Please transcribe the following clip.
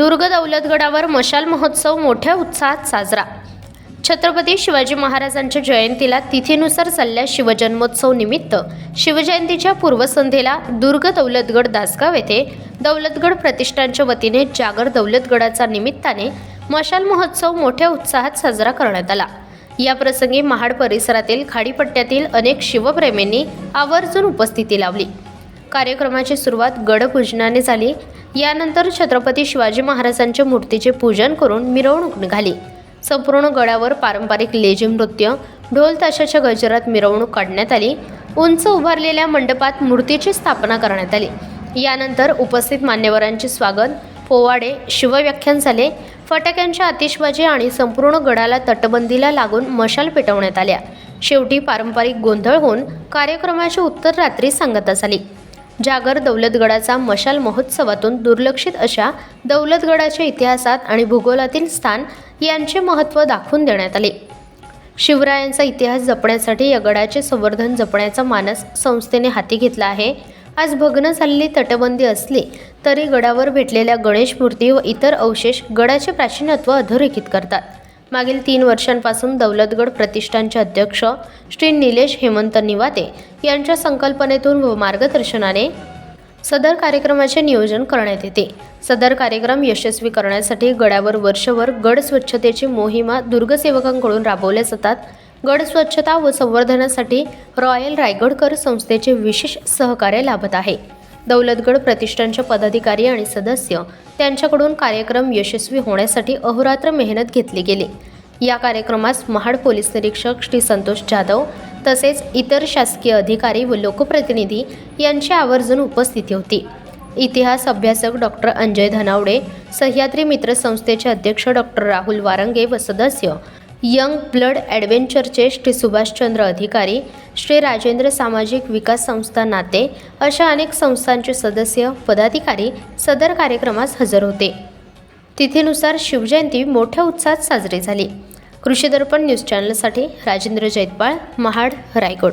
दुर्ग दौलतगडावर मशाल महोत्सव मोठ्या उत्साहात साजरा. छत्रपती शिवाजी महाराजांच्या जयंतीला तिथीनुसार चालल्या शिवजन्मोत्सव निमित्त शिवजयंतीच्या पूर्वसंध्येला दुर्ग दौलतगड दासगाव येथे दौलतगड प्रतिष्ठानच्या वतीने जागर दौलतगडाचा निमित्ताने मशाल महोत्सव मोठ्या उत्साहात साजरा करण्यात आला. या प्रसंगी महाड परिसरातील खाडीपट्ट्यातील अनेक शिवप्रेमींनी आवर्जून उपस्थिती लावली कार्यक्रमाची सुरुवात गडपूजनाने झाली. यानंतर छत्रपती शिवाजी महाराजांच्या मूर्तीचे पूजन करून मिरवणूक निघाली. संपूर्ण गडावर पारंपरिक लेझिम नृत्य ढोल ताशाच्या गजरात मिरवणूक काढण्यात आली. उंच उभारलेल्या मंडपात मूर्तीची स्थापना करण्यात आली. यानंतर उपस्थित मान्यवरांचे स्वागत पोवाडे शिवव्याख्यान झाले. फटाक्यांच्या आतिषबाजी आणि संपूर्ण गडाला तटबंदीला लागून मशाल पेटवण्यात आल्या. शेवटी पारंपरिक गोंधळ होऊन कार्यक्रमाची उत्तर रात्री सांगता झाली. जागर दौलतगडाचा मशाल महोत्सवातून दुर्लक्षित अशा दौलतगडाच्या इतिहासात आणि भूगोलातील स्थान यांचे महत्त्व दाखवून देण्यात आले. शिवरायांचा इतिहास जपण्यासाठी या गडाचे संवर्धन जपण्याचा मानस संस्थेने हाती घेतला आहे. आज भग्न झालेली तटबंदी असली तरी गडावर भेटलेल्या गणेश मूर्ती व इतर अवशेष गडाचे प्राचीनत्व अधोरेखित करतात. मागील तीन वर्षांपासून दौलतगड प्रतिष्ठानचे अध्यक्ष श्री निलेश हेमंत निवाते यांच्या संकल्पनेतून व मार्गदर्शनाने सदर कार्यक्रमाचे नियोजन करण्यात येते. सदर कार्यक्रम यशस्वी करण्यासाठी गडावर वर्षभर गड स्वच्छतेची मोहिमा दुर्गसेवकांकडून राबवल्या जातात. गड स्वच्छता व संवर्धनासाठी रॉयल रायगडकर संस्थेचे विशेष सहकार्य लाभत आहे. दौलतगड प्रतिष्ठानचे पदाधिकारी आणि सदस्य त्यांच्याकडून कार्यक्रम यशस्वी होण्यासाठी अहोरात्र मेहनत घेतली गेली. या कार्यक्रमास महाड पोलीस निरीक्षक श्री संतोष जाधव तसेच इतर शासकीय अधिकारी व लोकप्रतिनिधी यांची आवर्जून उपस्थिती होती. इतिहास अभ्यासक डॉक्टर अंजय धनावडे सह्याद्री मित्र संस्थेचे अध्यक्ष डॉक्टर राहुल वारंगे व सदस्य यंग ब्लड ॲडव्हेंचरचे श्री सुभाषचंद्र अधिकारी श्री राजेंद्र सामाजिक विकास संस्था नाते अशा अनेक संस्थांचे सदस्य पदाधिकारी सदर कार्यक्रमास हजर होते. तिथीनुसार शिवजयंती मोठ्या उत्साहात साजरी झाली. कृषी दर्पण न्यूज चॅनलसाठी राजेंद्र जैतपाळ महाड रायगड.